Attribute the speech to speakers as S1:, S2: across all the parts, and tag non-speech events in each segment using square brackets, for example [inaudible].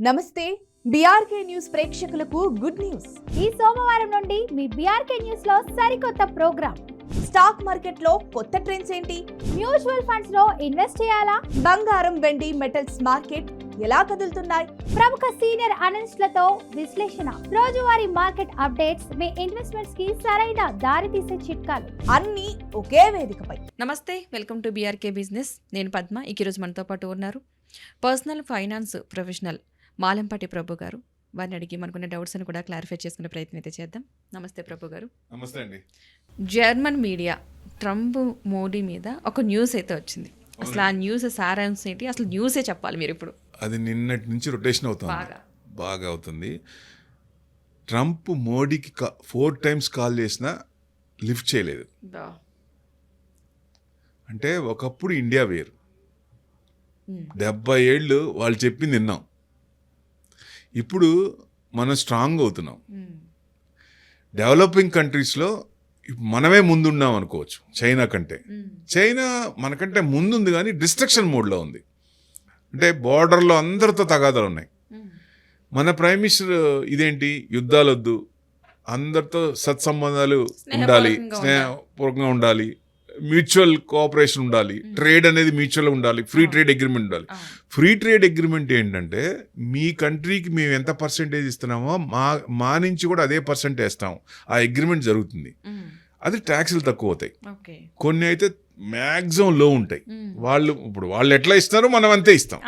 S1: నమస్తే BRK news ప్రేక్షకులకు good news
S2: ఈ సోమవారం నుండి మీ బీఆర్కే న్యూస్లో సరికొత్త ప్రోగ్రామ్
S1: స్టాక్ మార్కెట్లో కొత్త ట్రెండ్స్ ఏంటి?
S2: మ్యూచువల్ ఫండ్స్లో ఇన్వెస్ట్ చేయాలా?
S1: బంగారం వెండి మెటల్స్ మార్కెట్ ఎలా కదులుతున్నాయి?
S2: ప్రముఖ సీనియర్ అనలిస్టులతో విశ్లేషణ. రోజువారీ మార్కెట్ అప్డేట్స్ మీ ఇన్వెస్ట్మెంట్స్కి సరైన దారి తీసే చిట్కాలు.
S1: అన్నీ ఒకే వేదికపై.
S3: నమస్తే వెల్కమ్ టు బీఆర్కే బిజినెస్ నేను పద్మ ఈ ఈరోజు మనతో పాటు ఉన్నారు. Personal finance professional Malampati Prabhu garu. వారిని అడిగి మనకున్న డౌట్స్ అని కూడా క్లారిఫై చేసుకునే ప్రయత్నం అయితే చేద్దాం. నమస్తే ప్రభు గారు.
S4: నమస్తే అండి.
S3: జర్మన్ మీడియా ట్రంప్ మోడీ మీద ఒక న్యూస్ అయితే వచ్చింది. అసలు ఆ న్యూస్ సారాంశం ఏంటి? అసలు న్యూసే చెప్పాలి మీరు ఇప్పుడు?
S4: అది నిన్నటి నుంచి రొటేషన్ అవుతుంది.
S3: బాగా.
S4: అవుతుంది. ట్రంప్ మోడీకి ఫోర్ టైమ్స్ కాల్ చేసినా లిఫ్ట్ చేయలేదు. అంటే ఒకప్పుడు ఇండియా వేరు. డెబ్బై ఏళ్ళు వాళ్ళు చెప్పింది విన్నాం. ఇప్పుడు మనం స్ట్రాంగ్ అవుతున్నాం. డెవలపింగ్ కంట్రీస్లో మనమే ముందున్నాం అనుకోవచ్చు చైనా కంటే. చైనా మనకంటే ముందుంది కానీ డిస్ట్రక్షన్ మోడ్లో ఉంది. అంటే బార్డర్లో అందరితో తగాదాలు ఉన్నాయి.
S3: మ్మ్.
S4: మన ప్రైమ్ మినిస్టర్ ఇదేంటి? యుద్ధాలు వద్దు అందరితో సత్సంబంధాలు ఉండాలి.
S3: స్నేహపూర్వకంగా
S4: ఉండాలి. మ్యూచువల్ కోఆపరేషన్ ఉండాలి. ట్రేడ్ అనేది మ్యూచువల్ ఉండాలి. ఫ్రీ ట్రేడ్ అగ్రిమెంట్ ఉండాలి. ఫ్రీ ట్రేడ్ అగ్రిమెంట్ ఏంటంటే మీ కంట్రీకి మేము ఎంత పర్సెంటేజ్ ఇస్తున్నామో మా మా నుంచి కూడా అదే పర్సెంట్ వేస్తాం. ఆ అగ్రిమెంట్ జరుగుతుంది. అది ట్యాక్సులు తక్కువ అవుతాయి. కొన్ని అయితే మ్యాక్సిమం లో ఉంటాయి. వాళ్ళు ఇప్పుడు వాళ్ళు ఎట్లా ఇస్తారో మనం అంతే ఇస్తాం.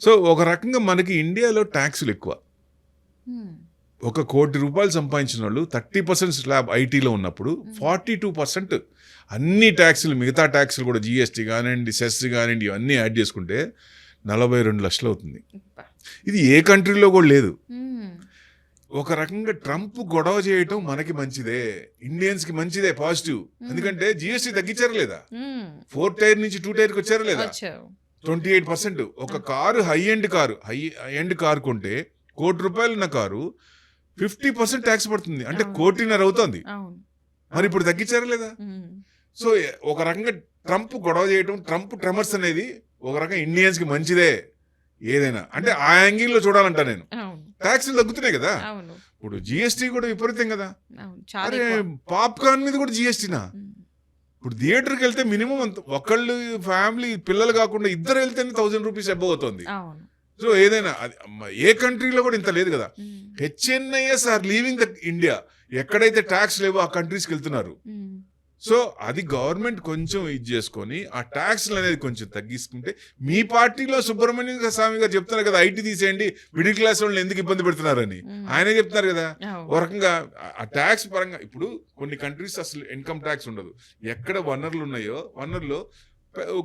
S4: సో ఒక రకంగా మనకి ఇండియాలో ట్యాక్సులు ఎక్కువ. ఒక కోటి రూపాయలు సంపాదించిన వాళ్ళు థర్టీ పర్సెంట్ స్లాబ్ ఐటీలో ఉన్నప్పుడు ఫార్టీ టూ పర్సెంట్ అన్ని ట్యాక్సులు మిగతా ట్యాక్సులు కూడా జిఎస్టీ కానివ్వండి సెస్ కానివ్వండి ఇవన్నీ యాడ్ చేసుకుంటే నలభై రెండు లక్షలు అవుతుంది. ఇది ఏ కంట్రీలో కూడా లేదు. ఒక రకంగా ట్రంప్ గొడవ చేయటం మనకి మంచిదే. ఇండియన్స్కి మంచిదే పాజిటివ్. ఎందుకంటే జిఎస్టీ తగ్గించారా లేదా. ఫోర్ టైర్ నుంచి టూ టైర్కి వచ్చారా లేదా? Twenty eight percent. ఒక car high end car high end car కొంటే కోటి రూపాయలు ఉన్న కారు ఫిఫ్టీ పర్సెంట్ ట్యాక్స్ పడుతుంది. అంటే. కోటిన్నర అవుతుంది. మరి ఇప్పుడు తగ్గించారా లేదా. సో ఒక రకంగా ట్రంప్ గొడవ చేయటం ట్రంప్ ట్రెమర్స్ అనేది ఒక రకంగా ఇండియన్స్కి మంచిదే ఏదైనా. అంటే ఆ యాంగిల్లో చూడాలంట నేను. ట్యాక్స్లు తగ్గుతున్నాయి కదా. ఇప్పుడు జిఎస్టీ కూడా విపరీతం కదా. అరే. పాప్కార్న్ మీద కూడా జిఎస్టీనా. ఇప్పుడు థియేటర్కి వెళ్తే మినిమం ఒకళ్ళు ఫ్యామిలీ పిల్లలు కాకుండా ఇద్దరు వెళ్తేనే థౌసండ్ రూపీస్ అబౌవ్ అవుతుంది. సో ఏదైనా అది ఏ కంట్రీలో కూడా ఇంత లేదు కదా. HNIs are leaving the India. ఎక్కడైతే ట్యాక్స్ లేవో ఆ కంట్రీస్కి వెళ్తున్నారు. సో అది గవర్నమెంట్ కొంచెం ఇది చేసుకొని ఆ ట్యాక్స్లు అనేది కొంచెం తగ్గించుకుంటే మీ పార్టీలో సుబ్రహ్మణ్యం స్వామి గారు చెప్తున్నారు కదా ఐటీ తీసేయండి మిడిల్ క్లాస్ వాళ్ళని ఎందుకు ఇబ్బంది పెడుతున్నారని. ఆయనే చెప్తున్నారు కదా. ఒక రకంగా ఆ- ట్యాక్స్ పరంగా ఇప్పుడు కొన్ని కంట్రీస్ అసలు ఇన్కమ్ ట్యాక్స్ ఉండదు ఎక్కడ వనరులు ఉన్నాయో వనరులో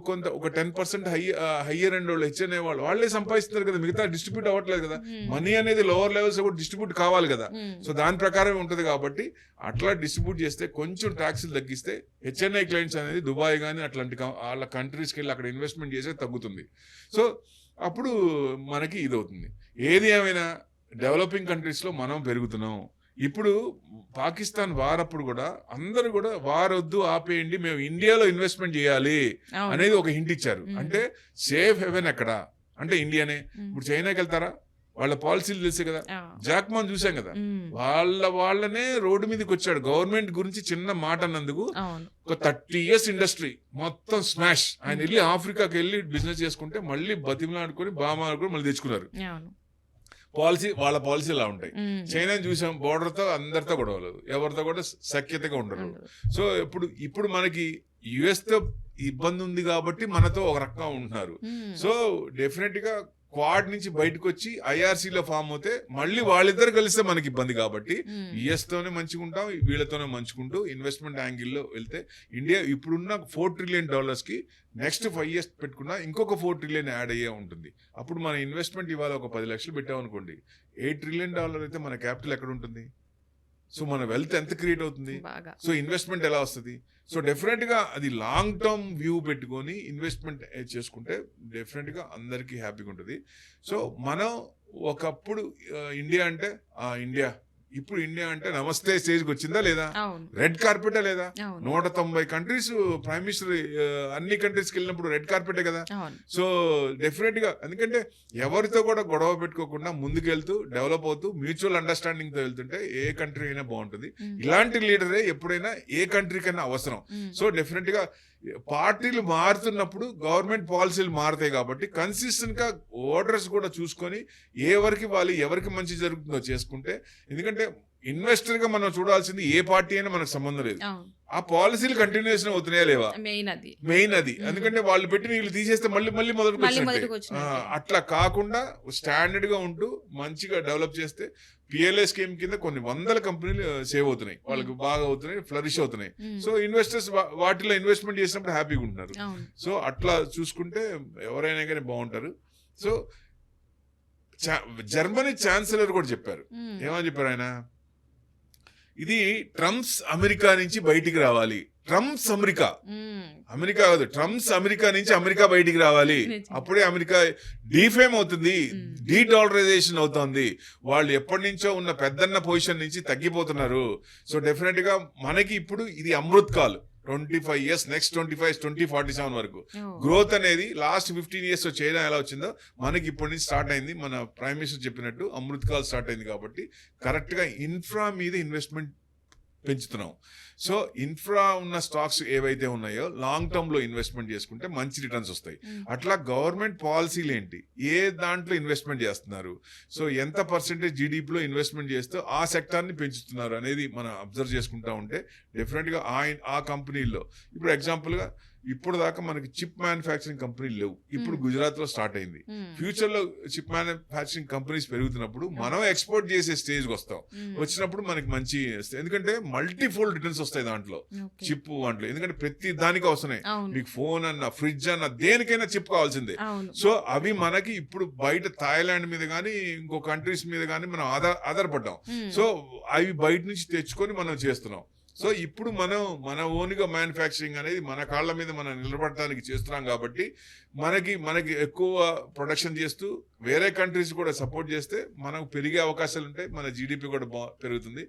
S4: కొంత ఒక ten percent high higher and వాళ్ళు హెచ్ఎన్ఏ వాళ్ళు వాళ్ళే సంపాదిస్తున్నారు కదా మిగతా డిస్ట్రిబ్యూట్ అవ్వట్లేదు కదా. మనీ అనేది లోవర్ లెవెల్స్ కూడా డిస్ట్రిబ్యూట్ కావాలి కదా. సో దాని ప్రకారం ఉంటుంది కాబట్టి అట్లా డిస్ట్రిబ్యూట్ చేస్తే కొంచెం ట్యాక్స్లు తగ్గిస్తే హెచ్ఎన్ఐ క్లయింట్స్ అనేది దుబాయ్ కానీ అట్లాంటి వాళ్ళ కంట్రీస్కి వెళ్ళి అక్కడ ఇన్వెస్ట్మెంట్ చేసే తగ్గుతుంది. సో అప్పుడు మనకి ఇది అవుతుంది ఏది ఏమైనా డెవలపింగ్ కంట్రీస్లో మనం పెరుగుతున్నాం. ఇప్పుడు పాకిస్తాన్ వారప్పుడు కూడా అందరూ కూడా వారొద్దు ఆపేయండి మేము ఇండియాలో ఇన్వెస్ట్మెంట్ చేయాలి. అనేది ఒక హింట్ ఇచ్చారు. అంటే సేఫ్ హెవెన్ ఎక్కడ? అంటే ఇండియానే. ఇప్పుడు చైనాకి వెళ్తారా? వాళ్ళ పాలసీలు తెలుసు కదా. జాక్మాన్ చూసాం కదా. వాళ్ళ వాళ్ళనే రోడ్డు మీదకి వచ్చాడు. గవర్నమెంట్ గురించి చిన్న మాట అన్నందుకు ఒక థర్టీ ఇయర్స్ ఇండస్ట్రీ మొత్తం స్మాష్. ఆయన వెళ్ళి ఆఫ్రికాకి వెళ్ళి బిజినెస్ చేసుకుంటే మళ్ళీ బతిమలాడుకొని ఆడుకొని మళ్ళీ తెచ్చుకున్నారు. పాలసీ వాళ్ళ పాలసీ ఇలా ఉంటాయి. చైనా చూసాం border తో అందరితో గొడవలు ఎవరితో కూడా సఖ్యతగా ఉండరు. సో ఇప్పుడు ఇప్పుడు మనకి యుఎస్తో ఇబ్బంది ఉంది కాబట్టి మనతో ఒక రకంగా ఉంటున్నారు. సో డెఫినెట్గా క్వాడ్ నుంచి బయటకు వచ్చి ఐఆర్సీ లో ఫామ్ అవుతే మళ్ళీ వాళ్ళిద్దరు కలిస్తే మనకి ఇబ్బంది కాబట్టి
S3: మ్మ్.
S4: యుఎస్ తోనే మంచుకుంటాం వీళ్ళతోనే మంచుకుంటూ ఇన్వెస్ట్మెంట్ యాంగిల్లో వెళ్తే ఇండియా ఇప్పుడున్న ఫోర్ ట్రిలియన్ డాలర్స్కి నెక్స్ట్ ఫైవ్ ఇయర్స్ పెట్టుకున్నా ఇంకొక ఫోర్ ట్రిలియన్ యాడ్ అయ్యే ఉంటుంది అప్పుడు మన ఇన్వెస్ట్మెంట్ ఇవాళ ఒక పది లక్షలు పెట్టామనుకోండి ఎయిట్ ట్రిలియన్ డాలర్ అయితే మన క్యాపిటల్ ఎక్కడ ఉంటుంది సో మన వెల్త్ ఎంత క్రియేట్ అవుతుంది? సో ఇన్వెస్ట్మెంట్ ఎలా వస్తుంది? సో డెఫినెట్గా అది లాంగ్ టర్మ్ వ్యూ పెట్టుకొని ఇన్వెస్ట్మెంట్ చేసుకుంటే డెఫినెట్గా అందరికీ హ్యాపీగా ఉంటుంది. సో మనం ఒకప్పుడు ఇండియా అంటే ఆ ఇండియా ఇప్పుడు ఇండియా అంటే నమస్తే స్టేజ్కి వచ్చిందా లేదా? రెడ్ కార్పెటా లేదా? నూట తొంభై కంట్రీస్ ప్రైమ్ మినిస్టర్ అన్ని కంట్రీస్కి వెళ్ళినప్పుడు రెడ్ కార్పెటే కదా? సో డెఫినెట్గా ఎందుకంటే ఎవరితో కూడా గొడవ పెట్టుకోకుండా ముందుకెళ్తూ డెవలప్ అవుతూ మ్యూచువల్ అండర్స్టాండింగ్తో వెళ్తుంటే ఏ కంట్రీ అయినా బాగుంటుంది. ఇలాంటి లీడరే ఎప్పుడైనా ఏ కంట్రీ కన్నా అవసరం. సో డెఫినెట్గా పార్టీలు మారుతున్నప్పుడు గవర్నమెంట్ పాలసీలు మారుతాయి కాబట్టి కన్సిస్టెంట్గా ఓటర్స్ కూడా చూసుకొని ఏ వరకు వాళ్ళు ఎవరికి మంచి జరుగుతుందో చేసుకుంటే ఎందుకంటే ఇన్వెస్టర్గా మనం చూడాల్సింది ఏ పార్టీ అయినా మనకు సంబంధం లేదు. ఆ పాలసీలు కంటిన్యూషన్ అవుతున్నాయా లేవా?
S3: మెయిన్ అది.
S4: మెయిన్ అది. ఎందుకంటే వాళ్ళు పెట్టి వీళ్ళు తీసేస్తే మళ్ళీ మళ్ళీ. ఆ, అట్లా కాకుండా స్టాండర్డ్గా ఉంటూ మంచిగా డెవలప్ చేస్తే పిఎల్ఏ స్కీమ్ కింద కొన్ని వందల కంపెనీలు సేవ్ అవుతున్నాయి. వాళ్ళకి బాగా అవుతున్నాయి ఫ్లరిష్ అవుతున్నాయి. సో ఇన్వెస్టర్స్ వాటిలో ఇన్వెస్ట్మెంట్ చేసినప్పుడు హ్యాపీగా ఉంటున్నారు. సో అట్లా చూసుకుంటే ఎవరైనా కానీ బాగుంటారు. సో జర్మనీ ఛాన్సలర్ కూడా చెప్పారు.
S3: ఉమ్.
S4: ఏమని చెప్పారు ఆయన? ఇది ట్రంప్స్ అమెరికా నుంచి బయటికి రావాలి. Trump's America. అమెరికా కాదు ట్రంప్స్ అమెరికా నుంచి అమెరికా బయటికి రావాలి. [laughs] అప్పుడే అమెరికా డీఫేమ్ అవుతుంది. డీ డాలరైజేషన్ అవుతుంది వాళ్ళు ఎప్పటి నుంచో ఉన్న పెద్దన్న పొజిషన్ నుంచి తగ్గిపోతున్నారు సో డెఫినెట్గా మనకి ఇప్పుడు ఇది Amrit Kaal twenty five years next twenty five twenty forty seven వరకు. గ్రోత్ అనేది లాస్ట్ ఫిఫ్టీన్ ఇయర్స్ చైనా ఎలా వచ్చిందో మనకి ఇప్పటి నుంచి స్టార్ట్ అయింది మన ప్రైమ్ మినిస్టర్ చెప్పినట్టు అమృత్ కాల్ స్టార్ట్ అయింది కాబట్టి కరెక్ట్గా ఇన్ఫ్రా మీద ఇన్వెస్ట్మెంట్ పెంచుతున్నాం. సో ఇన్ఫ్రా ఉన్న స్టాక్స్ ఏవైతే ఉన్నాయో లాంగ్ టర్మ్లో ఇన్వెస్ట్మెంట్ చేసుకుంటే మంచి రిటర్న్స్ వస్తాయి. అట్లా గవర్నమెంట్ పాలసీలు ఏంటి ఏ దాంట్లో ఇన్వెస్ట్మెంట్ చేస్తున్నారు? సో ఎంత పర్సెంటేజ్ జీడిపిలో ఇన్వెస్ట్మెంట్ చేస్తూ ఆ సెక్టార్ని పెంచుతున్నారు అనేది మనం అబ్జర్వ్ చేసుకుంటా ఉంటే డెఫినెట్గా ఆ ఆ కంపెనీల్లో ఇప్పుడు ఎగ్జాంపుల్గా ఇప్పుడు దాకా మనకి చిప్ మ్యానుఫ్యాక్చరింగ్ కంపెనీలు లేవు. ఇప్పుడు. గుజరాత్లో స్టార్ట్ అయింది. ఫ్యూచర్లో చిప్ మ్యానుఫ్యాక్చరింగ్ కంపెనీస్ పెరుగుతున్నప్పుడు మనం ఎక్స్పోర్ట్ చేసే స్టేజ్ వస్తాం. వచ్చినప్పుడు మనకి మంచి ఎందుకంటే మల్టీ ఫోల్డ్ రిటర్న్స్ వస్తాయి దాంట్లో. చిప్ దాంట్లో. ఎందుకంటే ప్రతి దానికి అవసరమే.
S3: అవును.
S4: మీకు ఫోన్ అన్న ఫ్రిడ్జ్ అన్న దేనికైనా చిప్ కావాల్సిందే. సో అవి మనకి ఇప్పుడు బయట థాయిలాండ్ మీద కానీ ఇంకో కంట్రీస్ మీద కానీ మనం ఆధార ఆధారపడ్డాం. సో అవి బయట నుంచి తెచ్చుకొని మనం చేస్తున్నాం. సో ఇప్పుడు మనం మన ఓన్గా మ్యానుఫ్యాక్చరింగ్ అనేది మన కాళ్ళ మీద మనం నిలబడటానికి చేస్తున్నాం కాబట్టి మనకి మనకి ఎక్కువ ప్రొడక్షన్ చేస్తూ వేరే కంట్రీస్ కూడా సపోర్ట్ చేస్తే మనకు పెరిగే అవకాశాలు ఉంటాయి మన జీడిపి కూడా బా పెరుగుతుంది.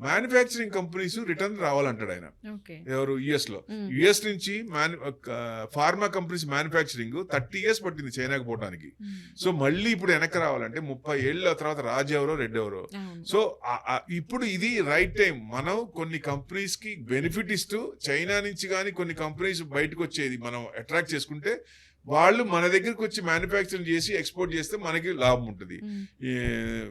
S4: మ్యానుఫ్యాక్చరింగ్ కంపెనీస్ రిటర్న్ రావాలంటాడు ఆయన. ఎవరు?
S3: యుఎస్లో.
S4: యుఎస్ నుంచి man pharma companies manufacturing thirty years పట్టింది చైనాకి పోవడానికి
S3: ఉమ్.
S4: సో మళ్ళీ ఇప్పుడు వెనక్కి రావాలంటే ముప్పై ఏళ్ళ తర్వాత రాజు ఎవరో రెడ్డి ఎవరో సో ఇప్పుడు ఇది రైట్ టైం మనం కొన్ని కంపెనీస్కి బెనిఫిట్ ఇస్తూ చైనా నుంచి కానీ కొన్ని కంపెనీస్ బయటకు వచ్చేది మనం అట్రాక్ట్ చేసుకుంటే వాళ్ళు మన దగ్గరికి వచ్చి మ్యానుఫ్యాక్చరింగ్ చేసి ఎక్స్పోర్ట్ చేస్తే మనకి లాభం ఉంటుంది.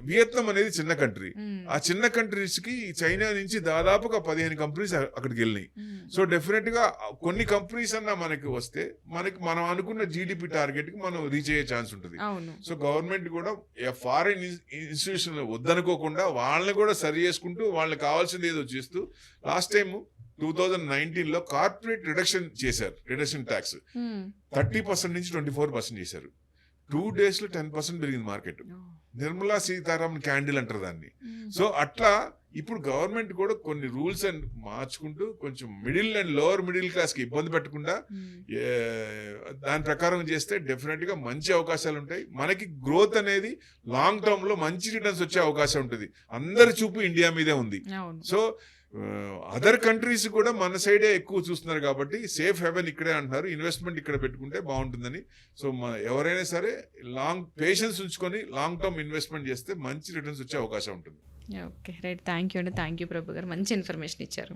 S4: వియత్నాం అనేది చిన్న కంట్రీ. ఆ చిన్న కంట్రీస్కి చైనా నుంచి దాదాపుగా పదిహేను కంపెనీస్ అక్కడికి వెళ్ళినాయి. సో డెఫినెట్గా కొన్ని కంపెనీస్ అన్నా మనకి వస్తే మనకి మనం అనుకున్న జీడిపి టార్గెట్కి మనం రీచ్ అయ్యే ఛాన్స్ ఉంటుంది. సో గవర్నమెంట్ కూడా ఫారిన్ ఇన్స్టిట్యూషన్ వద్దనుకోకుండా వాళ్ళని కూడా సరి చేసుకుంటూ వాళ్ళకి కావాల్సింది ఏదో చేస్తూ లాస్ట్ టైం టూ థౌజండ్ నైన్టీన్లో కార్పొరేట్ రిడక్షన్ చేశారు రిడక్షన్ ట్యాక్స్. థర్టీ పర్సెంట్ నుంచి ట్వంటీ ఫోర్ పర్సెంట్ చేశారు టూ డేస్లో టెన్ పర్సెంట్ పెరిగింది మార్కెట్
S3: ఓ.
S4: నిర్మలా సీతారామన్ క్యాండిల్ అంటారు దాన్ని
S3: ఉమ్.
S4: సో అట్లా ఇప్పుడు గవర్నమెంట్ కూడా కొన్ని రూల్స్ అండ్ మార్చుకుంటూ కొంచెం మిడిల్ అండ్ లోవర్ మిడిల్ క్లాస్కి ఇబ్బంది పెట్టకుండా. ఏ, దాని ప్రకారం చేస్తే డెఫినెట్గా మంచి అవకాశాలు ఉంటాయి మనకి గ్రోత్ అనేది లాంగ్ టర్మ్లో మంచి రిటర్న్స్ వచ్చే అవకాశం ఉంటుంది అందరి చూపు ఇండియా మీదే ఉంది సో Uh, అదర్ కంట్రీస్ కూడా మన సైడే ఎక్కువ చూస్తున్నారు కాబట్టి సేఫ్ హెవెన్ ఇక్కడే అంటున్నారు. ఇన్వెస్ట్మెంట్ ఇక్కడ పెట్టుకుంటే బాగుంటుందని. సో మ- ఎవరైనా సరే లాంగ్ పేషెన్స్ ఉంచుకొని లాంగ్ టర్మ్ ఇన్వెస్ట్మెంట్ చేస్తే మంచి రిటర్న్స్ వచ్చే అవకాశం ఉంటుంది.
S3: ఓకే రైట్ థ్యాంక్ యూ అండి. Thank you Prabhu garu. మంచి ఇన్ఫర్మేషన్ ఇచ్చారు.